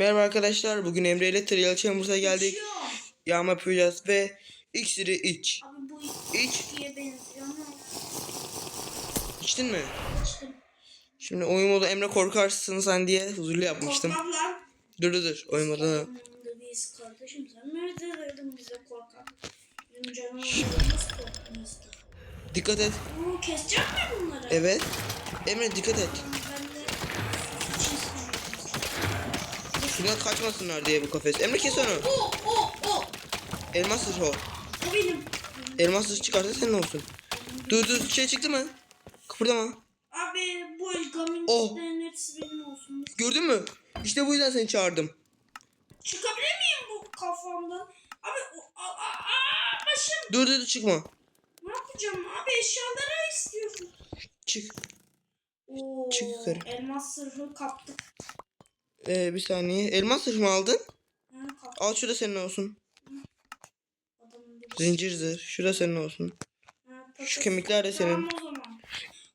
Merhaba arkadaşlar. Bugün Emre ile Trial Chambers'a geldik. Yağma yapacağız ve iksiri iç. Abi bu İç. benziyor ama İçtin mi? içtim. Şimdi oyun modu Emre korkarsın sen diye huzurlu yapmıştım. Korkmam lan. Dur dur dur. Oyun modu. Biz kardeşim sen nerede verdin bize korkak? Canavarlarımız korkmazdı. Dikkat et. Oo kesecek mi bunları? Evet. Emre dikkat et. Ben de için Şuna kaçmasınlar diye bu kafes. Emre kes onu. O o o. Elmas zırh o. O benim. Elmas zırh çıkarsa senin olsun. Dur dur şey çıktı mı? Kıpırdama. Abi bu Oh. gaminliklerin hepsi benim olsun. Gördün mü? İşte bu yüzden seni çağırdım. Çıkabilir miyim bu kafamdan? Abi o, a, a, a, başım. Dur dur çıkma. Ne yapacağım abi eşyaları istiyorum. Çık. Oo, Çık yukarı. Elmas sırrı kaptık. Ee, bir saniye. Elmas zırh mı aldın? Al şu da senin olsun. Zincir zırh. Şu da senin olsun. Şu kemikler de senin.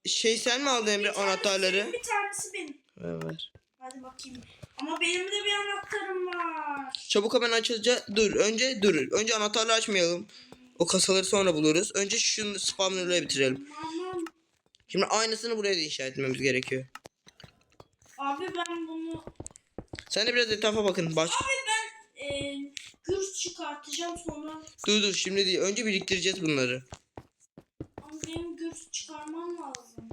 Şey sen mi aldın Emre anahtarları? Bir tanesi benim. Ver ver. Hadi bakayım. Ama benim de bir anahtarım var. Çabuk hemen açılacak. Dur önce dur. Önce anahtarları açmayalım. O kasaları sonra buluruz. Önce şunu spawner'la bitirelim. Tamam. Şimdi aynısını buraya da inşa etmemiz gerekiyor. Abi ben bunu... Sen de biraz etrafa bakın. Baş... Abi ben e, gürs çıkartacağım sonra. Dur dur şimdi değil. Önce biriktireceğiz bunları. Ama benim gürs çıkarmam lazım.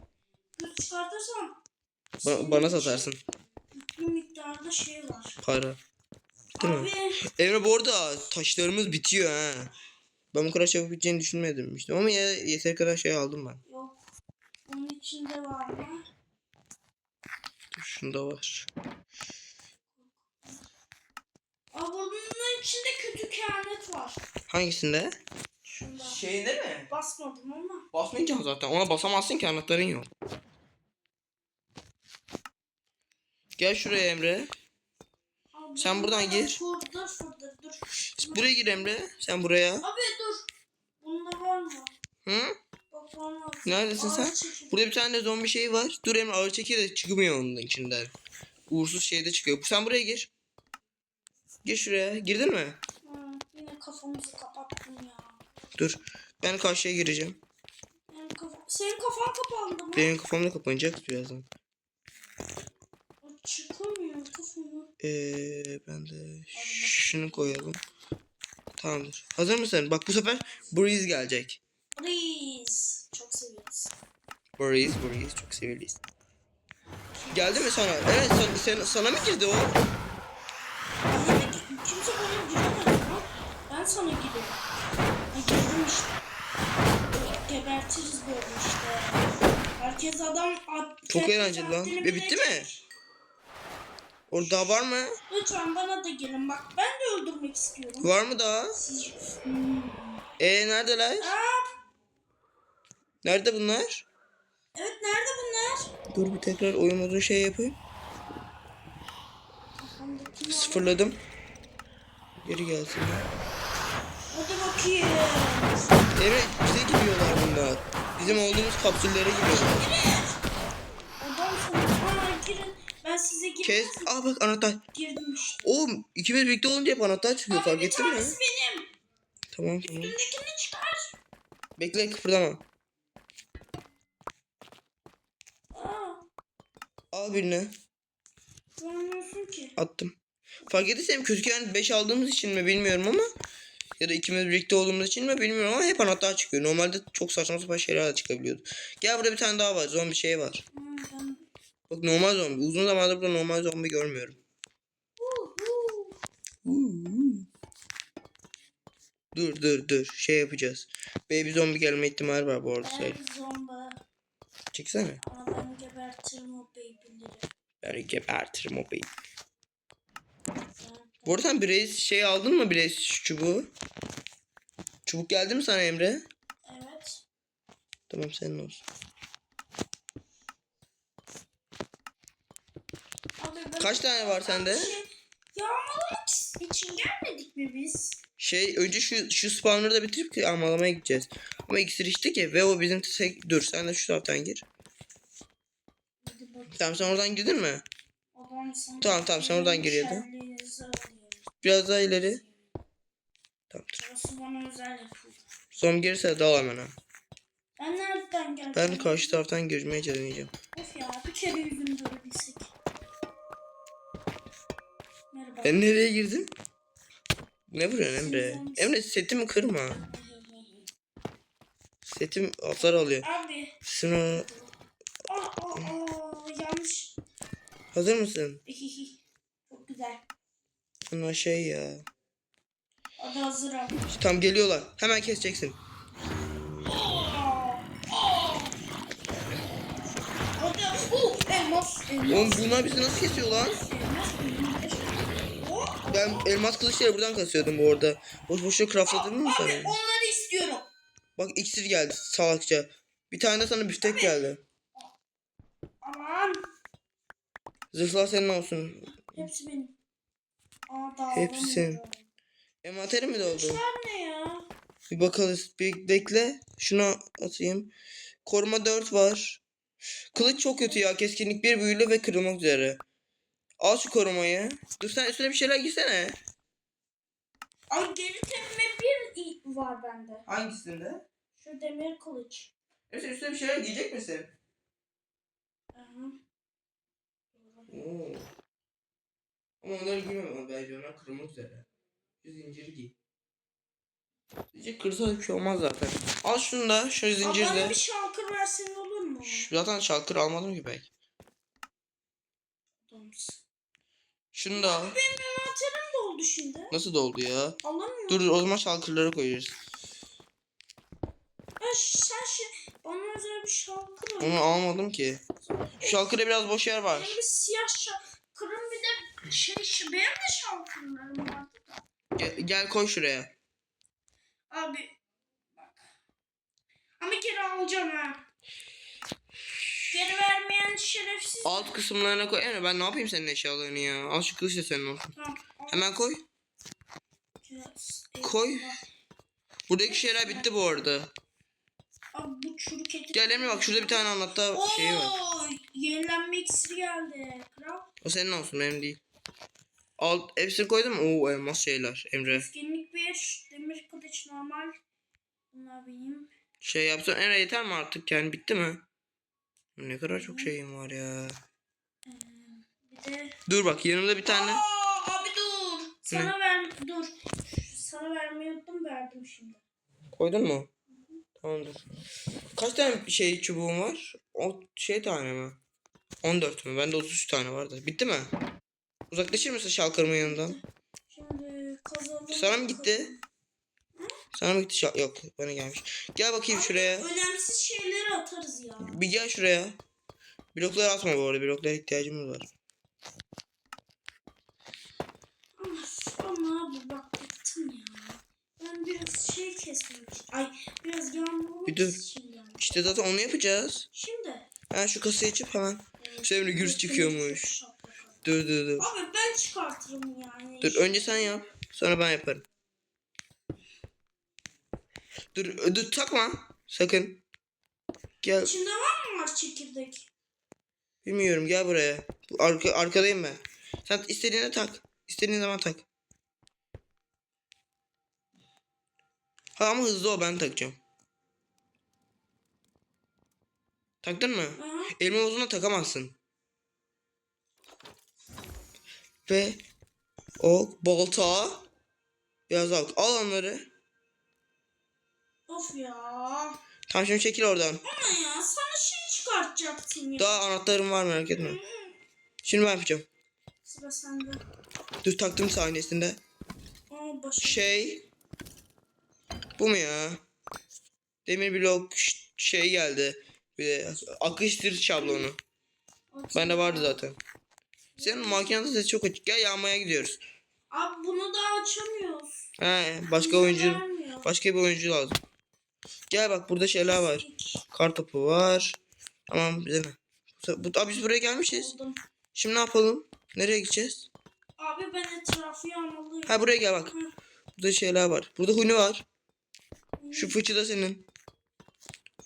Gürs çıkartırsam... Ba- bana için satarsın. Yüklü miktarda şey var. Para. Değil mi? Abi Emre bu arada taşlarımız bitiyor ha. Ben bu kadar çabuk biteceğini düşünmedim işte. Ama ya, yeter kadar şey aldım ben. yok. Onun içinde var mı? Dur şunda var. Aa bunun içinde kötü kehanet var. Hangisinde? Şunda. Şeyinde mi? Basmadım ama. Basmayacaksın zaten. Ona basamazsın ki anahtarın yok. Gel şuraya Emre. Abi, Sen buradan burada- gir. Dur dur dur dur. dur. Buraya gir Emre. Sen buraya. Abi dur. Bunda var mı? Hı? Bak var mı? Neredesin Ağır sen? çekim. Burada bir tane zombi şeyi var. Dur Emre ağır çekiyor da çıkmıyor onun içinden. Uğursuz şey de çıkıyor. Sen buraya gir. Gir şuraya. Girdin mi? Ha, yine kafamızı kapattım ya. Dur. Ben karşıya gireceğim. Benim kafa... Senin kafan kapandı mı? Benim kafam da kapanacak birazdan. Çıkamıyor kafamı. Ee, ben de şunu koyalım. Tamamdır. Hazır mısın? Bak bu sefer Breeze gelecek. Please. Çok severiz. Breeze, Breeze çok severiz. Geldi mi sana? Evet, sana, sen- sana mı girdi o? Bana ne? Kimse bana giremedi lan. Ben sana girerim. Ha girdim işte. Gebertiriz böyle işte. Herkes adam... at- Çok eğlenceli lan. Ve bitti mi? Orada var mı? Lütfen bana da gelin. Bak ben de öldürmek istiyorum. Var mı daha? Siz... Hmm. Ee neredeler? Aa, Nerede bunlar? evet nerede bunlar? Dur bir tekrar oyun modunu şey yapayım. Kafamdaki? Sıfırladım. Geri gelsin. Hadi bakayım. Evet bize gidiyorlar bunlar. Bizim olduğumuz kapsüllere gidiyorlar. Adam sana Aa, girin. Ben size girmez Kes. Aa bak anahtar. girdim işte. Oğlum ikimiz birlikte olunca hep anahtar çıkıyor Abi fark bir ettin mi? tanesi benim. Tamam tamam. Üstündekini çıkar. Bekle kıpırdama. Aa, Al birini. görmüyorsun ki. Attım. Fark ettiysen kötüken 5 aldığımız için mi bilmiyorum ama ya da ikimiz birlikte olduğumuz için mi bilmiyorum ama hep anahtar çıkıyor. Normalde çok saçma sapan şeyler de çıkabiliyordu. Gel burada bir tane daha var. Zombi şey var. Bak normal zombi. Uzun zamandır burada normal zombi görmüyorum. Dur dur dur. Şey yapacağız. Baby zombi gelme ihtimali var bu arada. Ben zombi. Çeksene. Ama ben gebertirim o babyleri. Ben gebertirim o baby. Bu arada sen Blaze şey aldın mı Blaze çubuğu? Çubuk geldi mi sana Emre? Evet. Tamam senin olsun. Abi. Kaç tane var sende? Şey, yağmalamak için gelmedik mi biz? Şey önce şu şu spawner'ı da bitirip ki almalamaya gideceğiz. Ama iksir içtik ya ve o bizim tek... Dur sen de şu taraftan gir. Tamam sen oradan girdin mi? Sana Tamam, tamam, sen oradan gir ya da. şerliğini güzel oluyor. Biraz daha ileri. Tamamdır. Burası bana özel yapıldı. Son gelirse dal hemen ha. Ben nereden geldim? Ben karşı taraftan girmeye deneyeceğim. Of ya bir kere yüzünü görebilsek. Merhaba. Ben nereye girdim? Ne vuruyorsun Emre? Emre setimi kırma. Setim hasar alıyor. Abi. Şunu Aa, aa, aa, yanlış. hazır mısın? Ama şey ya. Hadi hazırım. Tam geliyorlar. Hemen keseceksin. Oh, elmas. Elmas. Oğlum bunlar bizi nasıl kesiyor lan? Ben elmas kılıçları buradan kasıyordum bu arada. Boş boşuna craftladın mı sen? Abi onları istiyorum. Bak iksir geldi salakça. Bir tane de sana büftek geldi. Aman. Zırhlar senin olsun. Hepsi benim. Aa Hepsi. Envanterim mi doldu? Ne ya? Bir bakalım. Bir bekle. Şunu atayım. Koruma 4 var. Kılıç çok kötü ya. Keskinlik 1 büyülü ve kırılmak üzere. Al şu korumayı. Dur sen üstüne bir şeyler giysene. Ay geri tepme bir var bende. Hangisinde? Şu demir kılıç. Mesela üstüne bir şeyler giyecek misin? Aha. Oo. Ama onları giymem ama bence onlar kırılmak üzere. Şu zinciri giy. Zincir kırsa bir şey olmaz zaten. Al şunu da şu zinciri bana de. bir şalkır versen olur mu? Şu- Zaten şalkır almadım ki belki. Adamsın. Şunu da al. Benim envanterim doldu şimdi. Nasıl doldu ya? Alamıyorum. Dur o zaman şalkırları koyuyoruz. Ay, sen şey, bana özel bir şalkır. Onu almadım ki. Şu şalkırda biraz boş yer var. Benim bir siyah şalkırım bir de şey, şu benim de şalkırlarım vardı da. Gel, gel koy şuraya. Abi bak. Ama geri alacağım ha. Geri vermeyen şerefsiz. Alt kısımlarına koy. Yani ben ne yapayım senin eşyalarını ya? Al şu kılıç da senin olsun. Tamam. al. Hemen koy. Koy. Buradaki şeyler bitti bu arada. Abi bu çürük eti. Gel Emre bak şurada bir tane anahtar şeyi var. Yenilenme iksiri geldi. Kral. O senin olsun benim değil. Alt hepsini koydum? Oo elmas şeyler Emre. Etkinlik bir. Demir kılıç normal. Bunlar benim. Şey yapsam Emre yeter mi artık yani bitti mi? Ne kadar çok şeyim var ya. Bir de. Dur bak yanımda bir tane. Aa, abi dur. Sana ver. Dur. Sana vermeyi unuttum verdim şimdi. Koydun mu? Tamamdır. Kaç tane şey çubuğum var? O şey tane mi? 14 mü? Bende 33 tane vardı. Bitti mi? Uzaklaşır mısın şalkırımın yanından? Şimdi kazalım. Sana mı gitti? Sana mı gitti? Şal- Yok bana gelmiş. Gel bakayım şuraya. Önemsiz şeyleri atarız ya. Bir gel şuraya. Blokları atma bu arada. Bloklara ihtiyacımız var. Ama, abi bak bıktım ya. Ben biraz şey kesmek. Ay biraz yağmurluk Bir dur. yani. İşte zaten onu yapacağız. Şimdi. Ben şu kasayı açıp hemen. Şöyle gürüz çıkıyormuş. Dur dur dur. Abi ben çıkartırım yani. Dur önce sen yap. Sonra ben yaparım. Dur dur takma. Sakın. Gel. İçinde var mı var çekirdek? Bilmiyorum gel buraya. Bu Arka, arkadayım ben. Sen istediğine tak. İstediğin zaman tak. Ha ama hızlı ol ben takacağım. Taktın mı? Aha. Elma uzuna takamazsın. Ve o balta biraz daha al onları. Of ya. Tamam şimdi çekil oradan. Ama ya sana şey çıkartacaktım ya. Daha anahtarım var merak etme. Şimdi ben yapacağım. Sıra sende. Dur taktım sahnesinde. Aa başım. Şey. Bu mu ya? Demir blok şey geldi. Bir de akıştır şablonu. Bende vardı zaten. Senin makinede ses çok açık. Gel yağmaya gidiyoruz. Abi bunu da açamıyoruz. He, başka Bize oyuncu vermiyor. başka bir oyuncu lazım. Gel bak burada şeyler var. Kar topu var. Tamam bize ne? Bu, abi biz buraya gelmişiz. Buldum. Şimdi ne yapalım? Nereye gideceğiz? Abi ben etrafı yağmalıyorum. Ha buraya gel bak. Burada şeyler var. Burada huni var. Şu fıçı da senin.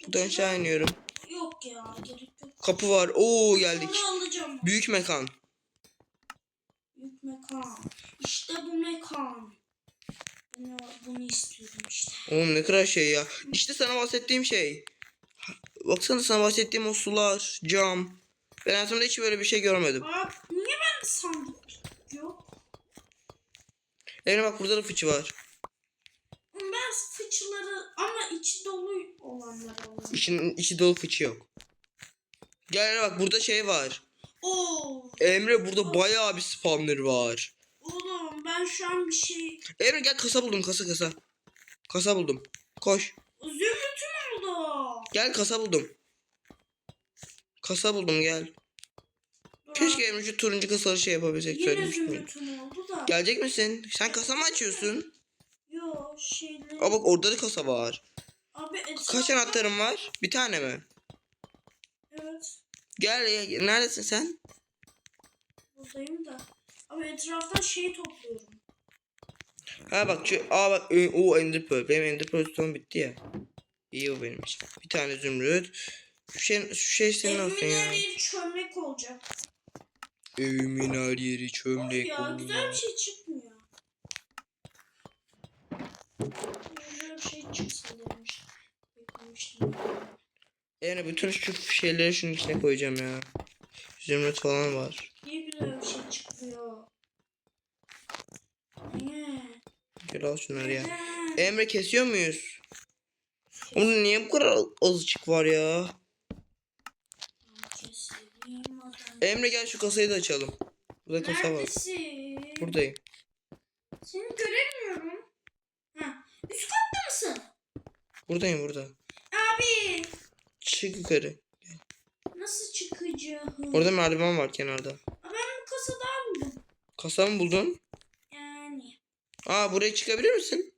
Buradan aşağı iniyorum. Yok ya gerek yok. Kapı var. Oo geldik. Bunu alacağım. Büyük mekan. Mekan. İşte bu mekan. Bunu, bunu istiyorum işte. Oğlum ne kadar şey ya. İşte sana bahsettiğim şey. Baksana sana bahsettiğim o sular, cam. Ben hayatımda hiç böyle bir şey görmedim. Aa, niye ben sandık yok? Emre bak burada da fıçı var. Ben fıçıları ama içi dolu olanları alıyorum. İçinin içi dolu fıçı yok. Gel bak burada şey var. Oo, Emre burada bayağı bir spawner var. oğlum ben şu an bir şey... Emre gel kasa buldum kasa kasa. Kasa buldum. Koş. Zümrütüm oldu. Gel kasa buldum. Kasa buldum gel. Keşke Emre şu turuncu kasalı şey yapabilsek. Yine zümrütüm oldu da. Gelecek misin? Sen kasa mı açıyorsun? Yo şeyleri... Aa bak orada da kasa var. Abi. Kaç anahtarın var? Bir tane mi? Evet. Gel ya. Neredesin sen? Buradayım da. Abi etraftan şey topluyorum. Ha bak şu aa bak o Ender Pearl. Benim Ender Pearl stone'um bitti ya. İyi o benim için. Bir tane zümrüt. Şu şey, şu şey senin olsun Evimin ya. her yeri çömlek olacak. Evimin her yeri Of çömlek ya güzel oldu. bir şey çıkmıyor. Güzel bir şey çıksın demiş. Beklemiştim. Yani bütün şu şeyleri şunun içine koyacağım ya. Zümrüt falan var. Niye güzel bir şey çıkmıyor? Niye? Gel al şunları ya. Neden? Emre kesiyor muyuz? Onun niye bu kadar azıcık var ya? Emre gel şu kasayı da açalım. Burada kasa var. Neredesin? Buradayım. Seni göremiyorum. Ha. Üst katta mısın? Buradayım burada. Abi. Çık yukarı. Nasıl çıkacağım? Orada merdiven var kenarda. Aa, Ben bir kasa daha buldum. Kasa mı buldun? Yani. Aa buraya çıkabilir misin?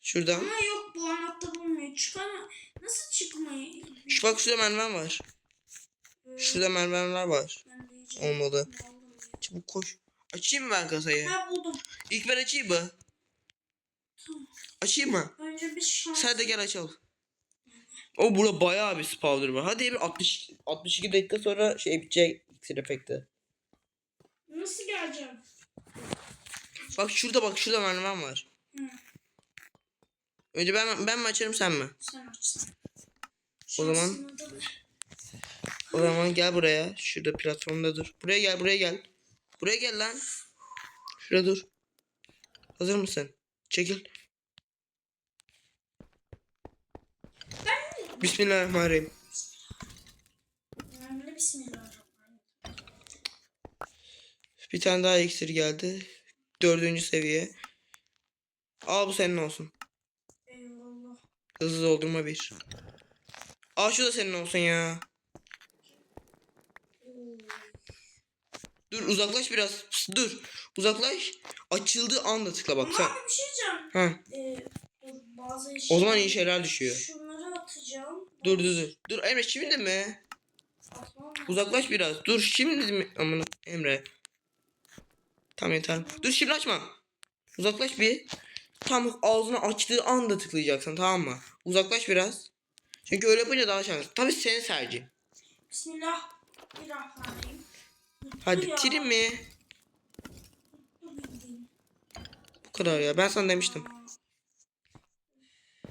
Şuradan. Ama yok bu anahtar olmuyor. Çıkama. Nasıl çıkmayı? Şu bak şurada merdiven var. Ee, Şurada merdivenler var. Ben. Olmadı. Çabuk koş. Açayım mı ben kasayı? Ha buldum. İlk ben açayım mı? Tamam. Açayım mı? Önce bir şans. Sen de gel açalım. O burada bayağı bir spawner var. Hadi bir 60 62 dakika sonra şey bitecek iksir efekti. Nasıl geleceğim? Bak şurada bak şurada merdiven var. Hı. Önce ben ben mi açarım sen mi? Sen açsın. O zaman-. O zaman gel buraya. Şurada platformda dur. Buraya gel buraya gel. Buraya gel lan. Şurada dur. Hazır mısın? Çekil. Bismillahirrahmanirrahim. Bir tane daha iksir geldi. Dördüncü seviye. Al bu senin olsun. Eyvallah. Hızlı doldurma bir. Al şu da senin olsun ya. Dur uzaklaş biraz. Pıs, dur. Uzaklaş. Açıldığı anda tıkla bak sen. Ama bir şey diyeceğim. Ha. Ee, dur, bazı O zaman iyi şeyler düşüyor. Şunları atacağım. Dur dur dur. Dur Emre şimdi mi? Atmam? Uzaklaş biraz. Dur şimdi mi? Aman Emre. Tamam yeter. Dur şimdi açma. Uzaklaş bir. Tam ağzını açtığı anda tıklayacaksın tamam mı? Uzaklaş biraz. Çünkü öyle yapınca daha şanslı. Tabii senin tercihin. Bismillahirrahmanirrahim. Hadi ya. mi? Bu kadar ya. Ben sana demiştim.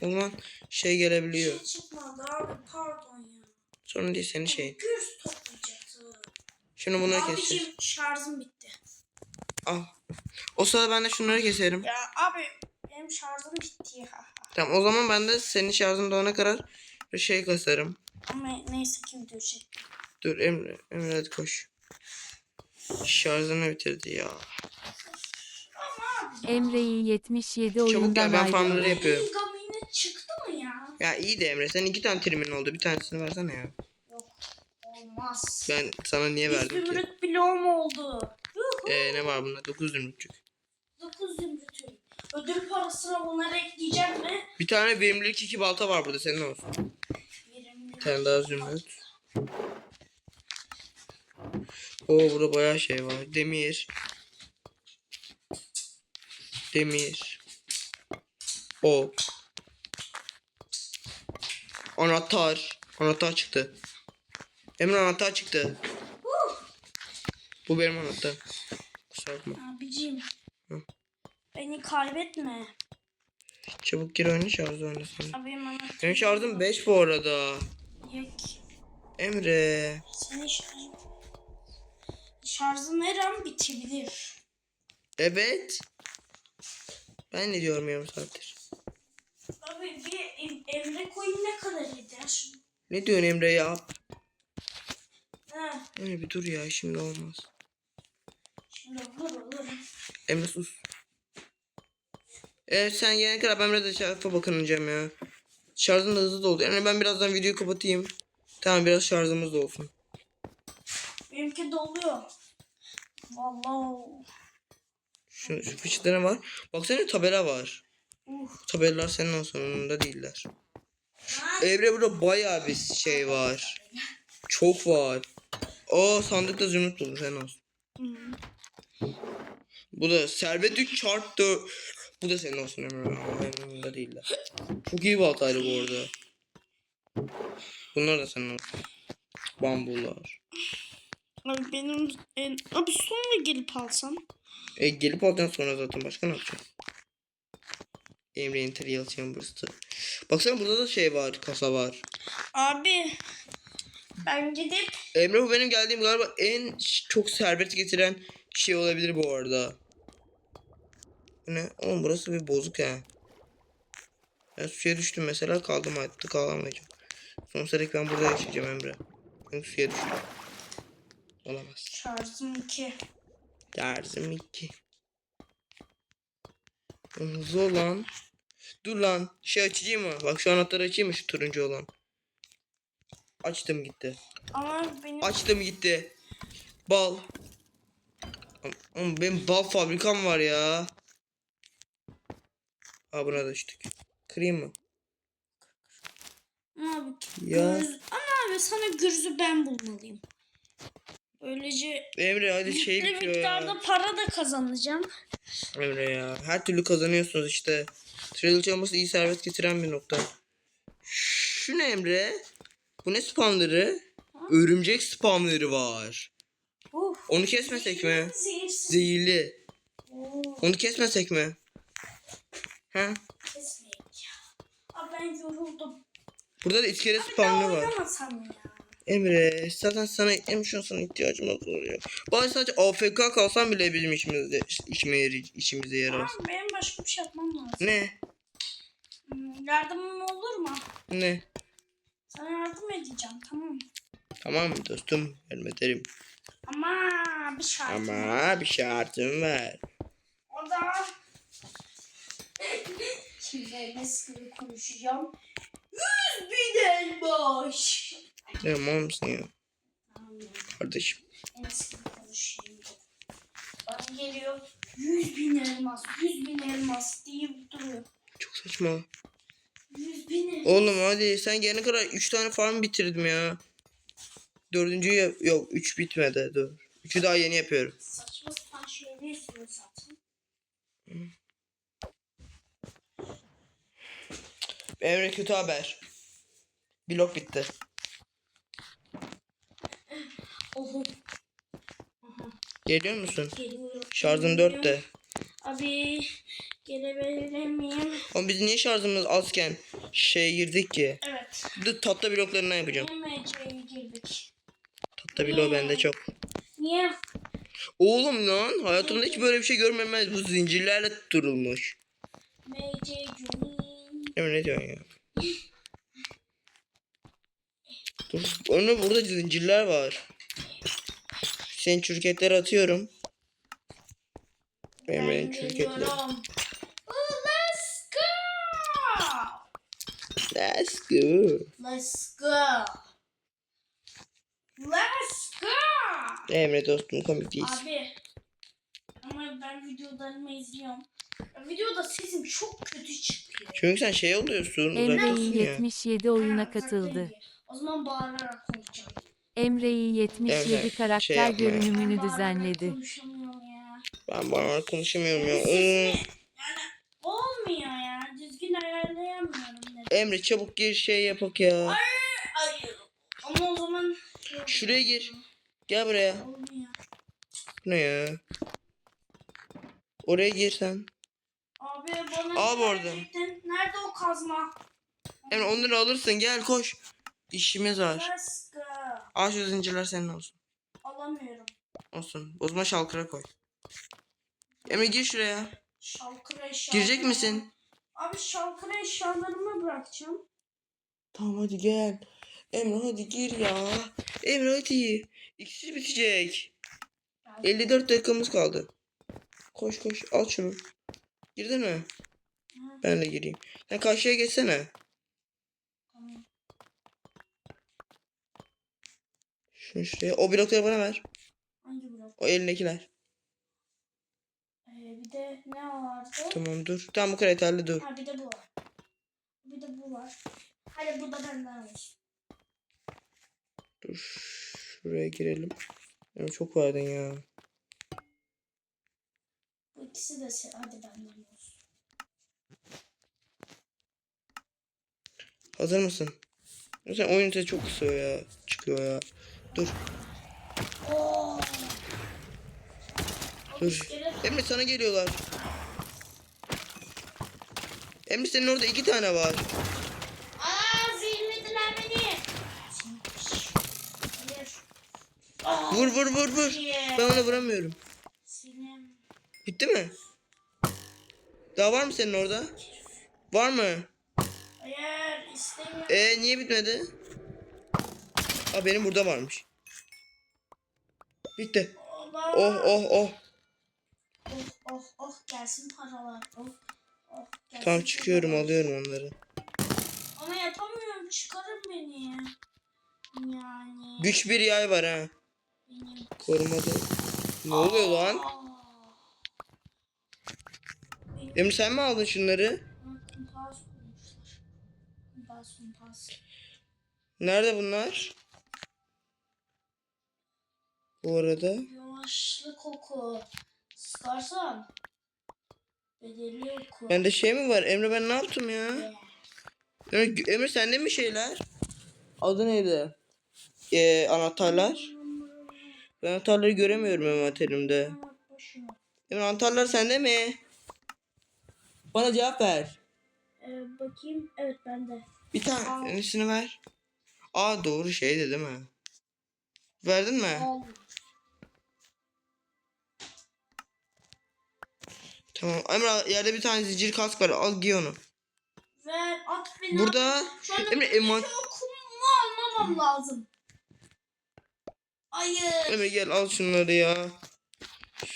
Zaman şey gelebiliyor. şey çıkmadı abi pardon ya. Sorun değil senin şeyin. Gürs toplayacaktı. Şimdi bunları keseceğiz. Abicim şarjım bitti. Al. O sırada ben de şunları keserim. Ya abi benim şarjım bitti ya. Tamam o zaman ben de senin şarjın dolana kadar bir şey kasarım. Ama neyse ki video çek. Dur Emre, Emre hadi koş. Şarjını bitirdi ya. Emre'yi 77 Çabuk oyundan gel ben ayrıldı. farmları yapıyorum. Çıktı mı ya? Ya iyi de Emre sen iki tane trimin oldu. Bir tanesini versene ya. Yok olmaz. Ben sana niye Bir verdim ki? zümrüt bloğum oldu. Yuhu. Ee, ne var bunda? 9 zümrütçük. 9 zümrütüm. Ödül parasına bunları ekleyeceğim mi? Bir tane verimlilik iki balta var burada senin olsun. Verimli. Bir tane daha zümrüt. Oo burada bayağı şey var. Demir. Demir. Ok. Anahtar. Anahtar çıktı. Emre anahtar çıktı. Bu benim anahtar. Yapma. Abicim. Hı. Beni kaybetme. Çabuk gir oyna şarjı oynasın. Abi bana Benim şarjım 5 bu arada. yok. Emre. Senin şarjın şarjın her an bitebilir. Evet. Ben ne diyorum yarım saattir. Abi bir em- emre koyun ne kadar eder? Ne diyorsun Emre ya? Ha, Emre bir dur ya şimdi olmaz. şimdi olur olur. Emre sus. Evet sen gelene kadar ben biraz şarja bakınacağım ya. Şarjım da hızlı doldu. Yani ben birazdan videoyu kapatayım. Tamam biraz şarjımız da olsun. Benimki doluyor. Vallahi. Şu, şu fıçıda ne var? Baksana tabela var. Uh. Tabelalar senin olsun sonunda değiller. Evre burada bayağı bir şey var. Çok var. O sandıkta zümrüt buldum sen olsun. Hmm. Bu da servet 3 çarp 4. Bu da senin olsun Emre. Ama değiller. Çok iyi baltaydı bu arada. Bunlar da senin olsun. Bambular. Abi benim en... Abi sonra gelip alsam. E gelip alacaksın sonra zaten başka ne yapacaksın? Emre'nin Trial Chambers'tı. Baksana burada da şey var, kasa var. Abi ben gidip Emre bu benim geldiğim galiba en çok servet getiren şey olabilir bu arada. Bu ne? Oğlum burası bir bozuk ha. Ben suya düştüm mesela kaldım hayatta kalamayacağım. Sonsuza dek ben burada yaşayacağım Emre. Çünkü suya düştüm. Olamaz. şarjım 2. Derzim 2. Hızlı ol lan. Dur lan. Şey açayım mı? Bak şu anahtarı açayım mı şu turuncu olan? Açtım gitti. Ama benim Açtım gitti. Bal. Am- Ama benim bal fabrikam var ya. Ha buna düştük. Kırayım mı? abi Ya. Gürz... Ama abi sana gürzü ben bulmalıyım. Böylece Emre hadi şey yüklü bitiyor miktarda ya. para da kazanacağım. Emre ya. Her türlü kazanıyorsunuz işte. Trail çalması iyi servet getiren bir nokta. Şu ne Emre? Bu ne spamları? Örümcek spamları var. Uh. Onu kesmesek mi? Zehirsiz. Zehirli. Oo, Onu kesmesek mi? Ha? kesmeyek ya. Abi ben yoruldum. Burada da iskele Ben spamları var. oynamasam ya. Emre zaten sana hem şu an sana ihtiyacımız oluyor. Bari sadece AFK kalsam bile bizim işimizde işime yar- işimize yarar. Ama benim başka bir şey yapmam lazım. Ne? Hmm, Yardımım olur mu? Ne? Sana yardım edeceğim tamam. Tamam dostum? Yardım ederim. Ama bir şart. Ama bir şartım var. O da Şimdi nasıl konuşacağım? Yüz bin elbaş. Mal mısın ya? Tamam, Kardeşim. Bana geliyor. Yüz bin elmas, yüz bin elmas deyip duruyor. Çok saçma. Yüz bin elmas. Oğlum hadi sen gelene kadar 3 tane farm bitirdim ya. Dördüncüyü yok 3 bitmedi dur. 3'ü daha yeni yapıyorum. Saçma sapan şeyleri zaten. Emre kötü haber. Blok bitti. Geliyor musun? geliyorum. Şarjım 4 de. Abi gelebilir miyim? Ama biz niye şarjımız azken şey girdik ki? Evet. Dur tatlı bloklarına yapacağım. MC'ye girdik. Tatlı blok bende çok. Niye? Oğlum lan hayatımda hiç böyle bir şey görmemez. Bu zincirlerle tutturulmuş. MC. Emre ne diyorsun ya? Dur. Önüne burada zincirler var. Senin çürüketleri atıyorum. Emre'nin Ben çürüketleri. geliyorum. Oh, let's go. Let's go. Let's go. Let's go. Emre dostum komik değilsin. Abi. Ama ben videolarımı izliyorum. Videoda sesim çok kötü çıkıyor. Çünkü sen şey oluyorsun Emre uzaktasın ya. 77 oyuna katıldı. O zaman bağırarak konuşacağım. Emre'yi 77 Evet, karakter şey yapma. görünümünü Ben bağırarak düzenledi. konuşamıyorum ya. Ben bana konuşamıyorum ya. Oo. yani olmuyor ya. Düzgün ayarlayamıyorum. Ne? Emre çabuk gir şey yapak ya. Hayır. Ama o zaman Şuraya gir. Gel buraya. olmuyor. Bu ne ya? Oraya gir sen. Abi bana Al verecektin? Nerede o kazma? Emre onları alırsın gel koş. İşimiz var. Go. Al şu zincirler senin olsun. Alamıyorum. Olsun. O zaman şalkıra koy. Emre gir şuraya. Şalkıra eşya. Girecek misin? Abi şalkıra eşyalarımı bırakacağım. Tamam hadi gel. Emre hadi gir ya. Emre hadi. İkisi bitecek. 54 dakikamız kaldı. Koş koş al şunu. Girdin mi? Hı. Ben de gireyim. Sen karşıya geçsene. Tamam. Şunu şuraya. O blokları bana ver. Hangi blok? O elindekiler. Ee, bir de ne vardı? Tamam dur. Tamam bu kadar yeterli dur. Ha bir de bu var. Bir de bu var. Hadi bu da benden olsun. Dur. Şuraya girelim. Emre çok vardın ya. Bu ikisi de se- hadi benden olsun. Hazır mısın? Sen oyun sesi çok kısıyor ya. Çıkıyor ya. Dur. Oo. Dur. Emre sana geliyorlar. Emre senin orada iki tane var. Aa zehirlediler beni. Aa, Vur vur vur vur. Ben ona vuramıyorum. Bitti mi? Daha var mı senin orada? Var mı? Hayır istemiyorum. E niye bitmedi? Aa benim burada varmış. Bitti. Oh oh oh. Oh oh oh gelsin paralar. Oh oh gelsin Tamam çıkıyorum paralar. alıyorum onları. Ama yapamıyorum çıkarın beni. Yani. Güç bir yay var ha. Benim. Korumada. Ne oluyor lan? Aa. Emre sen mi aldın şunları? Nerede bunlar? Bu arada. Yavaşlı koku. Sıkarsan. Bedeli yok. Bende şey mi var? Emre ben ne yaptım ya? Emre, Emre sende mi şeyler? Adı neydi? Ee, anahtarlar. Ben anahtarları göremiyorum envanterimde. Emre anahtarlar sende mi? Bana cevap ver. Ee, bakayım. Evet bende. Bir tane yenisini ver. Aa doğru şeydi değil mi? Verdin mi? Al. Tamam. Emre yerde bir tane zincir kask var. Al giy onu. Ver at beni. Burada Emre envan okumu almamam lazım. Hayır. Emre gel al şunları ya.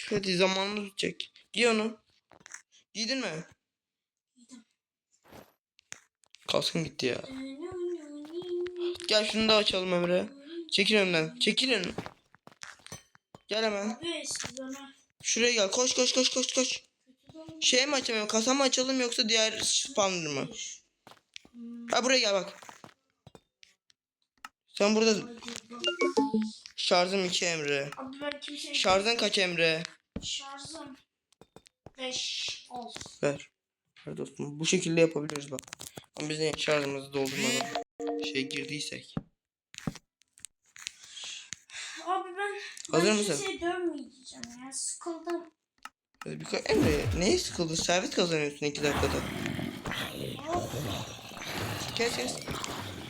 Hadi zamanını tutacak. Giy onu. Giydin mi? Giydim. Kaskın gitti ya. Gel şunu da açalım Emre. Çekil önümden. Çekil önüm. Gel hemen. Şuraya gel. Koş koş koş koş koş. Şey mi açalım? Kasa mı açalım yoksa diğer spawner mı? Ha buraya gel bak. Sen burada şarjım 2 Emre. Abi ben kimseye Şarjın kaç Emre? şarjım 5 ol. Ver. Ver dostum. Bu şekilde yapabiliriz bak. Ama biz de şarjımızı doldurmadan şey girdiysek. Abi ben Hazır ben mısın? kimseye dönmeyeceğim ya sıkıldım. Hadi bir Emre neye sıkıldın? Servis kazanıyorsun 2 dakikada. Kes kes.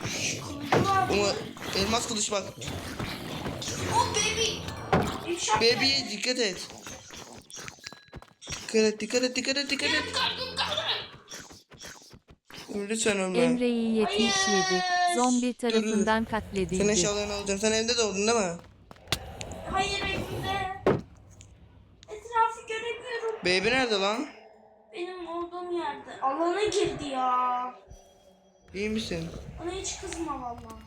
sıkıldım abi. Ama elmas kılıç bak. Oh baby. Baby'ye dikkat et. Dikkat et dikkat et dikkat et dikkat et. Lütfen ölme. Emre'yi 77. Zombi tarafından Sen katledildi. eşyalarını alacağım. Sen evde doğdun değil mi? Hayır evimde. Etrafı göremiyorum. Baby nerede lan? Benim olduğum yerde. Alana girdi ya. İyi misin? Bana hiç kızma valla.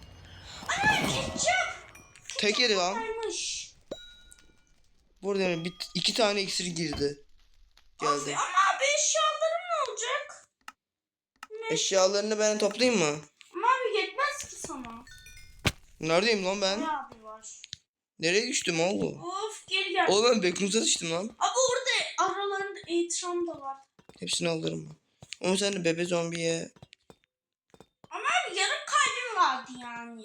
Ana ketçap. Tek yedi lan. Varmış. Burada Emre bir, iki tane iksir girdi. Geldi. Ama abi eşyalarım ne olacak? Eşyalarını ben toplayayım mı? Ama abi yetmez ki sana. Neredeyim lan ben? Ne abi var? Nereye düştüm oğlum? Of geri gel. Oğlum ben Backrooms'a düştüm lan. Abi orada Eitram da var. Hepsini alırım ben. Ama sen de bebe zombiye Ama abi yarım kalbim vardı yani.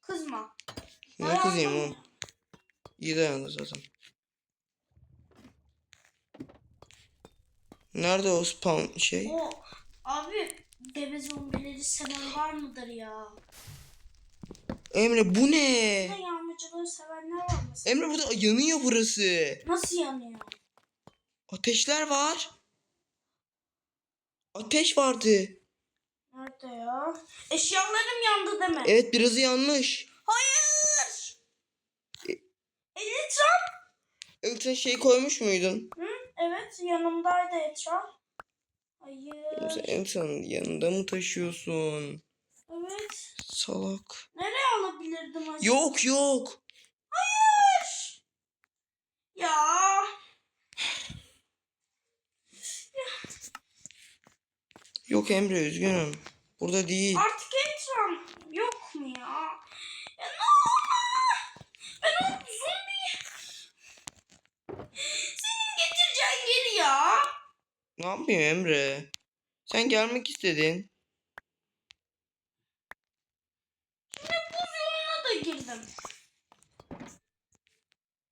Kızma. ne kızayım oğlum? İyi dayandı zaten. Nerede o spawn şey? O abi deve zombileri seven var mıdır ya? Emre bu ne? Ne yağmacılığı sevenler var mesela. Emre burada yanıyor burası. Nasıl yanıyor? Ateşler var. Ateş vardı. Nerede ya? Eşyalarım yandı deme. Evet birazı yanmış. Hayır. Elitram. Evet sen şey koymuş muydun? Hı? Evet yanımdaydı etraf. Hayır. Elton'un yanında mı taşıyorsun? Evet. Salak. Nereye alabilirdim acaba? Yok yok. Ya. Yok Emre üzgünüm. Burada değil. Artık Etram yok mu ya? Ya ne Ben o zombi... Senin getireceğin geri ya. Ne yapayım Emre? Sen gelmek istedin. Buz yoluna da girdim.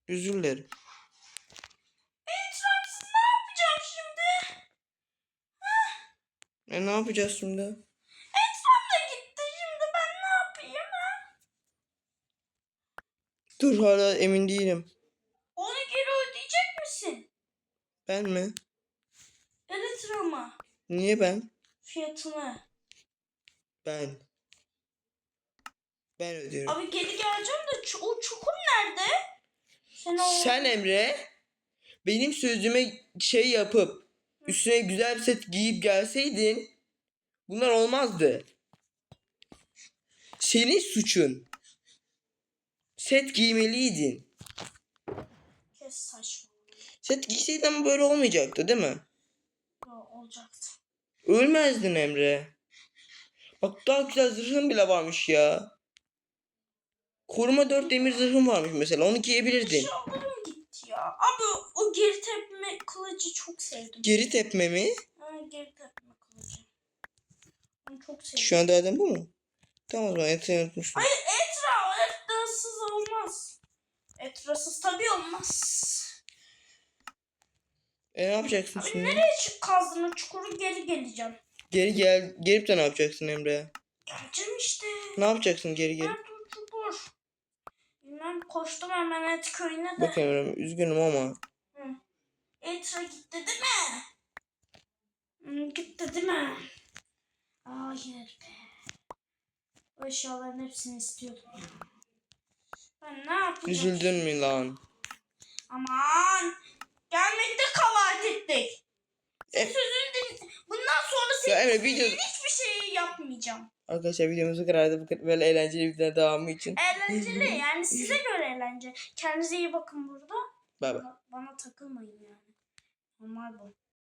Özür dilerim. Etram siz ne yapacağım şimdi? E ne yapacağız şimdi? Etram da gitti şimdi ben ne yapayım ha? Dur hala emin değilim. Onu geri ödeyecek misin? Ben mi? Etram'a Niye ben? fiyatını. Ben. Ben ödüyorum. Abi geri geleceğim de o çukur nerede? Sen o... Sen Emre benim sözüme şey yapıp üstüne güzel bir set giyip gelseydin bunlar olmazdı. Senin suçun. Set giymeliydin. Set giyseydin ama böyle olmayacaktı değil mi? Yo, olacaktı. Ölmezdin Emre. Bak daha güzel zırhın bile varmış ya. Koruma 4 demir zırhın varmış mesela onu giyebilirdin. Abi o geri tepme kılıcı çok sevdim. Geri tepme mi? Ha, geri tepme kılıcı. Onu çok sevdim. Şu an derdin bu mu? Tamam o zaman etini unutmuştum. Hayır etra, etrasız olmaz. Etrasız tabii olmaz. E ne yapacaksın Abi şimdi? nereye çık kazdın o çukuru geri geleceğim. Geri gel. Gelip de ne yapacaksın Emre? Geleceğim işte. Ne yapacaksın geri gelip? Nerede o çukur? Bilmem koştum hemen et köyüne de. Bak Emre üzgünüm ama. Etra gitti değil mi? Hmm, gitti değil mi? Hayır be. O eşyaların hepsini istiyordum ya. Ben ne yapacağım? Üzüldün mü lan? Aman. Gelmekte kabahat ettik. Siz E- üzüldünüz. Bundan sonra Ya senin Emre video... hiçbir şeyi yapmayacağım. Arkadaşlar videomuzu karardı böyle eğlenceli videoların devamı için. Eğlenceli yani size göre eğlence. Kendinize iyi bakın burada. Bay bay. Bana, bana takılmayın yani. Normal bu.